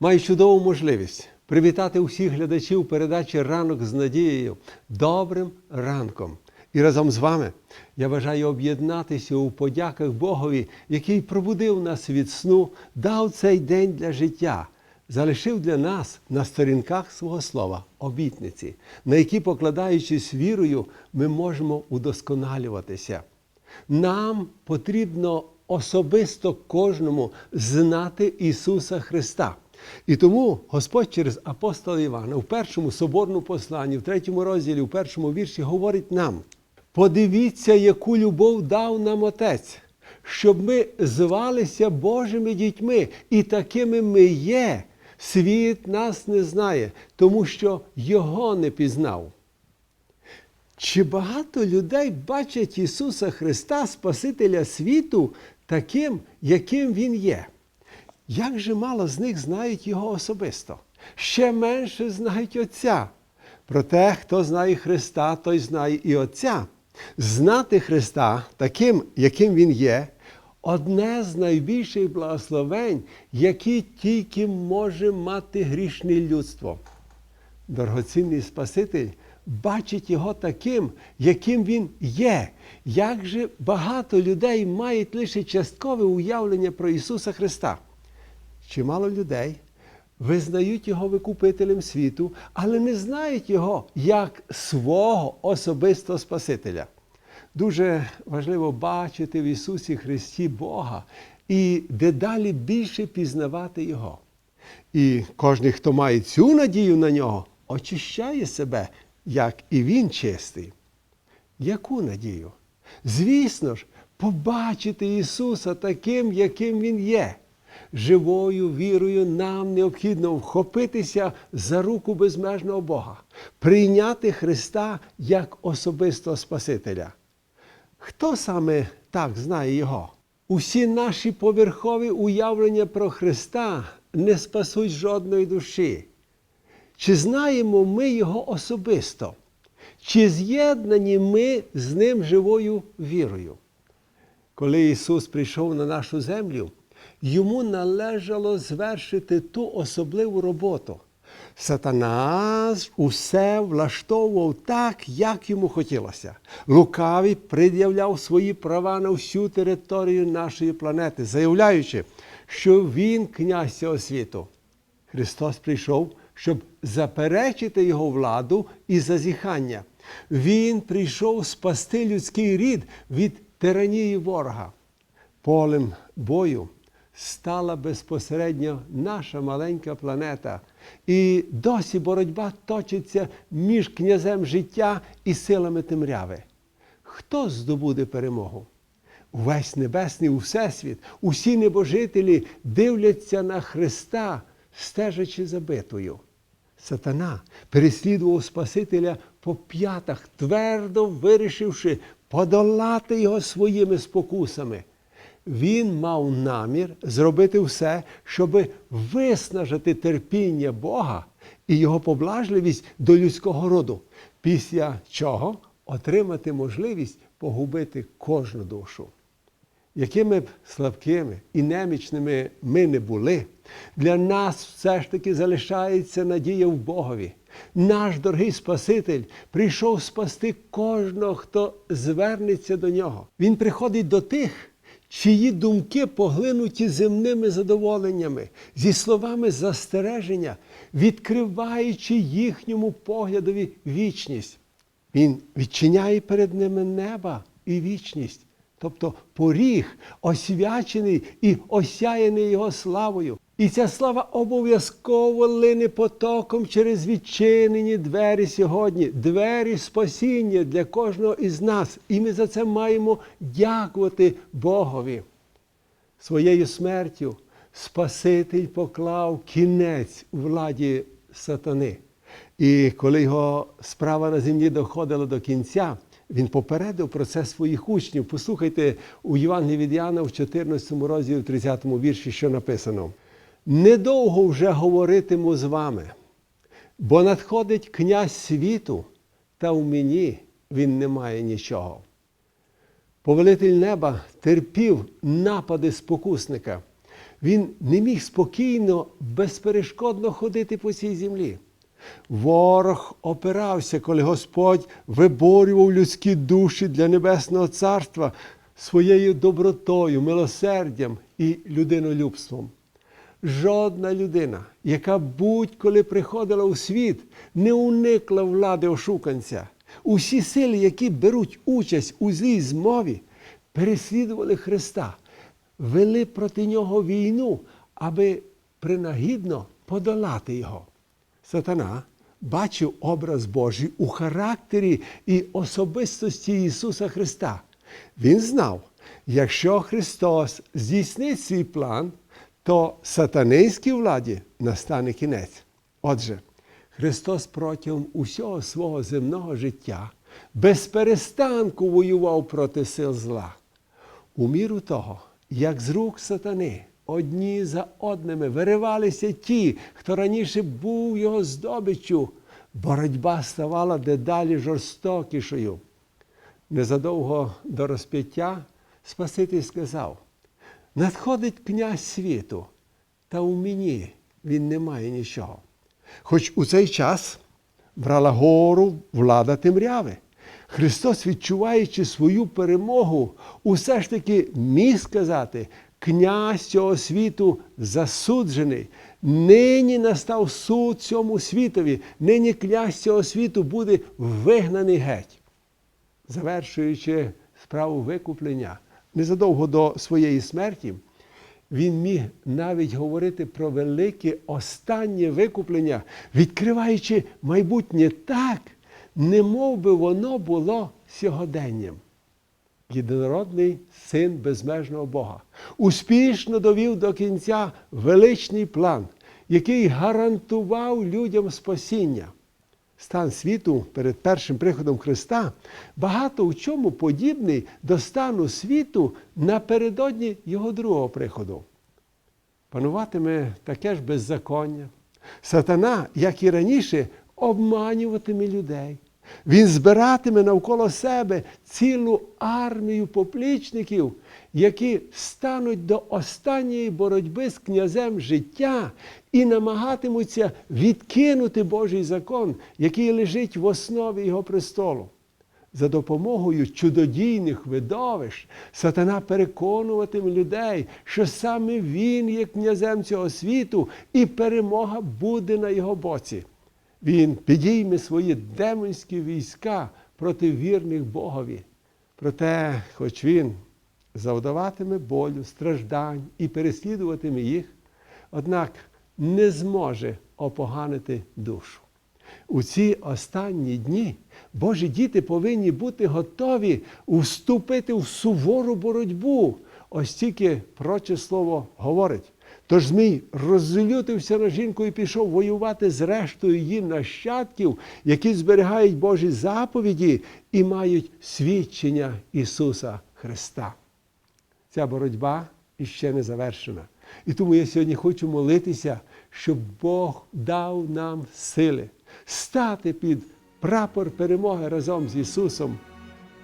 Маю чудову можливість привітати усіх глядачів передачі Ранок з надією добрим ранком. І разом з вами я бажаю об'єднатися у подяках Богові, який пробудив нас від сну, дав цей день для життя, залишив для нас на сторінках свого слова обітниці, на які, покладаючись вірою, ми можемо удосконалюватися. Нам потрібно особисто кожному знати Ісуса Христа. І тому Господь через апостола Івана в першому соборному посланні, в третьому розділі, в першому вірші говорить нам: подивіться, яку любов дав нам Отець, щоб ми звалися Божими дітьми, і такими ми є. Світ нас не знає, тому що Його не пізнав. Чи багато людей бачать Ісуса Христа, Спасителя світу, таким, яким Він є? Як же мало з них знають Його особисто? Ще менше знають Отця. Проте, хто знає Христа, той знає і Отця. Знати Христа таким, яким Він є, одне з найбільших благословень, які тільки може мати грішне людство дорогоцінний Спаситель бачить його таким, яким він є. Як же багато людей мають лише часткове уявлення про Ісуса Христа? Чимало людей визнають Його викупителем світу, але не знають Його як свого особистого Спасителя. Дуже важливо бачити в Ісусі Христі Бога і дедалі більше пізнавати Його. І кожен, хто має цю надію на нього, очищає себе, як і він чистий. Яку надію? Звісно ж, побачити Ісуса таким, яким Він є. Живою вірою нам необхідно вхопитися за руку безмежного Бога, прийняти Христа як особистого Спасителя. Хто саме так знає Його? Усі наші поверхові уявлення про Христа не спасуть жодної душі. Чи знаємо ми Його особисто? Чи з'єднані ми з Ним живою вірою? Коли Ісус прийшов на нашу землю, йому належало звершити ту особливу роботу. Сатана усе влаштовував так, як йому хотілося. Лукавий пред'являв свої права на всю територію нашої планети, заявляючи, що він князь цього світу. Христос прийшов, щоб заперечити його владу і зазіхання. Він прийшов спасти людський рід від тиранії ворога. Полем бою стала безпосередньо наша маленька планета. І досі боротьба точиться між князем життя і силами темряви. Хто здобуде перемогу? Увесь небесний всесвіт, усі небожителі дивляться на Христа, стежачи за битвою. Сатана переслідував Спасителя по п'ятах, твердо вирішивши подолати його своїми спокусами. Він мав намір зробити все, щоб виснажити терпіння Бога і його поблажливість до людського роду, після чого отримати можливість погубити кожну душу. Якими б слабкими і немічними ми не були, для нас все ж таки залишається надія в Богові. Наш дорогий Спаситель прийшов спасти кожного, хто звернеться до нього. Він приходить до тих, чиї думки поглинуті земними задоволеннями, зі словами застереження, відкриваючи їхньому поглядові вічність. Він відчиняє перед ними неба і вічність, тобто поріг, освячений і осяяний його славою. І ця слава обов'язково лине потоком через відчинені двері сьогодні, двері спасіння для кожного із нас. І ми за це маємо дякувати Богові. Своєю смертю Спаситель поклав кінець владі сатани. І коли його справа на землі доходила до кінця, він попередив про це своїх учнів. Послухайте у Євангелії від Яна в 14 розділі, 30 вірші, що написано. Недовго вже говоритиму з вами, бо надходить князь світу, та в мені він не має нічого. Повелитель неба терпів напади спокусника. він не міг спокійно, безперешкодно ходити по цій землі. Ворог опирався, коли Господь виборював людські душі для Небесного Царства своєю добротою, милосердям і людинолюбством. Жодна людина, яка будь-коли приходила у світ, не уникла влади ошуканця. Усі сили, які беруть участь у злій змові, переслідували Христа, вели проти нього війну, аби принагідно подолати його. Сатана бачив образ Божий у характері і особистості Ісуса Христа. Він знав, якщо Христос здійснить свій план, то сатанинській владі настане кінець. Отже, Христос протягом усього свого земного життя без перестанку воював проти сил зла. У міру того, як з рук сатани одні за одними виривалися ті, хто раніше був його здобиччю, боротьба ставала дедалі жорстокішою. Незадовго до розп'яття Спаситель сказав: надходить князь світу, та у мені він не має нічого. Хоч у цей час брала гору влада темряви. Христос, відчуваючи свою перемогу, усе ж таки міг сказати, князь цього світу засуджений. Нині настав суд цьому світові, нині князь цього світу буде вигнаний геть. Завершуючи справу викуплення, незадовго до своєї смерті, він міг навіть говорити про велике останнє викуплення, відкриваючи майбутнє так, не мов би воно було сьогоденням. Єдинородний син безмежного Бога успішно довів до кінця величний план, який гарантував людям спасіння. Стан світу перед першим приходом Христа багато у чому подібний до стану світу напередодні Його другого приходу. Пануватиме таке ж беззаконня. Сатана, як і раніше, обманюватиме людей. Він збиратиме навколо себе цілу армію поплічників, які стануть до останньої боротьби з князем життя і намагатимуться відкинути Божий закон, який лежить в основі його престолу. За допомогою чудодійних видовищ сатана переконуватиме людей, що саме він є князем цього світу, і перемога буде на його боці. Він підійме свої демонські війська проти вірних Богові. Проте, хоч він завдаватиме болю, страждань і переслідуватиме їх, однак не зможе опоганити душу. У ці останні дні Божі діти повинні бути готові вступити в сувору боротьбу. Ось тільки проче слово говорить. Тож Змій розлютився на жінку і пішов воювати з рештою її нащадків, які зберігають Божі заповіді і мають свідчення Ісуса Христа. Ця боротьба іще не завершена. І тому я сьогодні хочу молитися, щоб Бог дав нам сили стати під прапор перемоги разом з Ісусом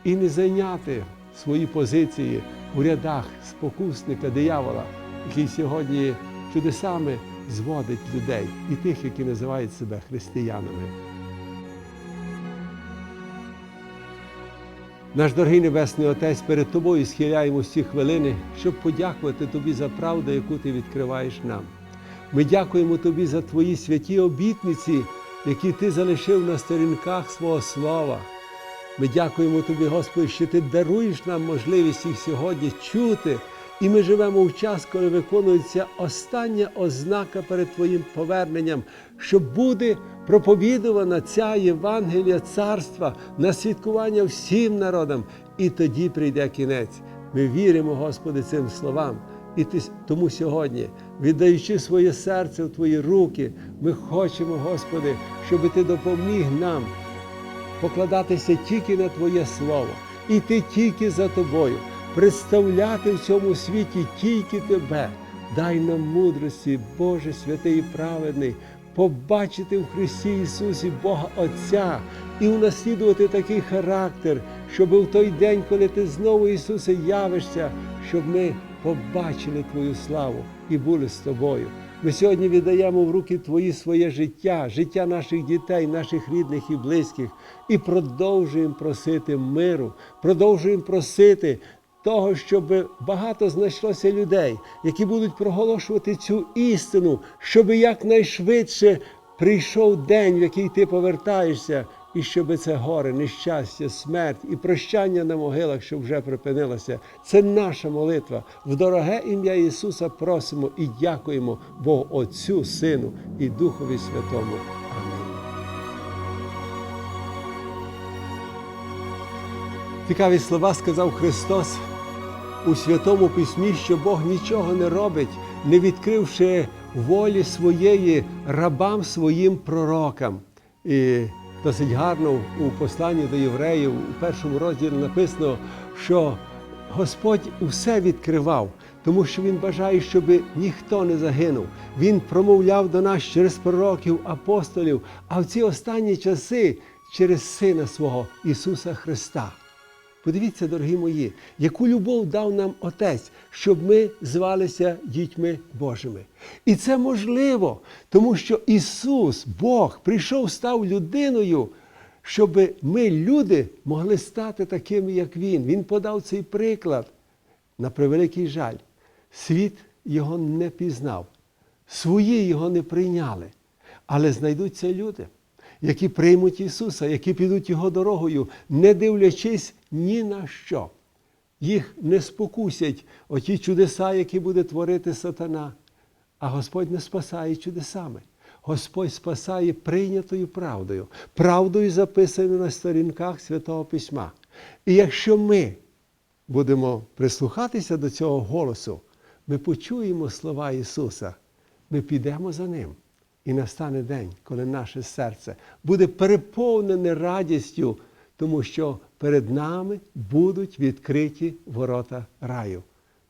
і не зайняти свої позиції у рядах спокусника диявола, який сьогодні чудесами зводить людей і тих, які називають себе християнами. Наш дорогий Небесний Отець, перед Тобою схиляємо ці хвилини, щоб подякувати Тобі за правду, яку Ти відкриваєш нам. Ми дякуємо Тобі за Твої святі обітниці, які Ти залишив на сторінках свого слова. Ми дякуємо Тобі, Господи, що Ти даруєш нам можливість їх сьогодні чути. І ми живемо в час, коли виконується остання ознака перед Твоїм поверненням, що буде проповідувана ця Євангелія царства на святкування всім народам, і тоді прийде кінець. Ми віримо, Господи, цим словам. І ти, тому сьогодні, віддаючи своє серце в Твої руки, ми хочемо, Господи, щоб Ти допоміг нам покладатися тільки на Твоє Слово, іти тільки за Тобою, представляти в цьому світі тільки Тебе. Дай нам мудрості, Боже святий і праведний, побачити в Христі Ісусі Бога Отця і унаслідувати такий характер, щоб в той день, коли Ти знову, Ісусе, явишся, щоб ми побачили Твою славу і були з тобою. Ми сьогодні віддаємо в руки Твої своє життя, життя наших дітей, наших рідних і близьких, і продовжуємо просити миру, продовжуємо просити того, щоб багато знайшлося людей, які будуть проголошувати цю істину, щоб якнайшвидше прийшов день, в який ти повертаєшся, і щоб це горе, нещастя, смерть і прощання на могилах, щоб вже припинилося. Це наша молитва. В дороге ім'я Ісуса просимо і дякуємо Богу Отцю, Сину і Духові Святому. Цікаві слова сказав Христос у Святому Письмі, що Бог нічого не робить, не відкривши волі своєї рабам своїм пророкам. І досить гарно у посланні до євреїв у першому розділі написано, що Господь усе відкривав, тому що Він бажає, щоб ніхто не загинув. Він промовляв до нас через пророків, апостолів, а в ці останні часи через Сина свого Ісуса Христа. Подивіться, дорогі мої, яку любов дав нам Отець, щоб ми звалися дітьми Божими. І це можливо, тому що Ісус, Бог, прийшов, став людиною, щоб ми, люди, могли стати такими, як Він. Він подав цей приклад. На превеликий жаль, світ його не пізнав, свої його не прийняли. Але знайдуться люди, які приймуть Ісуса, які підуть Його дорогою, не дивлячись ні на що. Їх не спокусять оті чудеса, які буде творити сатана. А Господь не спасає чудесами. Господь спасає прийнятою правдою, правдою записаною на сторінках Святого Письма. І якщо ми будемо прислухатися до цього голосу, ми почуємо слова Ісуса, ми підемо за Ним. І настане день, коли наше серце буде переповнене радістю, тому що перед нами будуть відкриті ворота раю.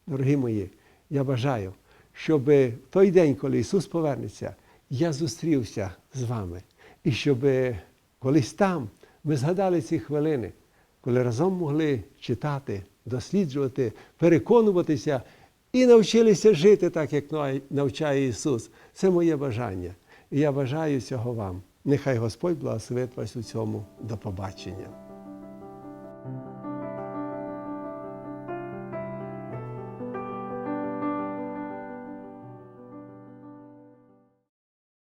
Дорогі мої, я бажаю, щоб в той день, коли Ісус повернеться, я зустрівся з вами. І щоб колись там ми згадали ці хвилини, коли разом могли читати, досліджувати, переконуватися і навчилися жити так, як навчає Ісус. Це моє бажання. І я бажаю цього вам. Нехай Господь благословить вас у цьому. До побачення.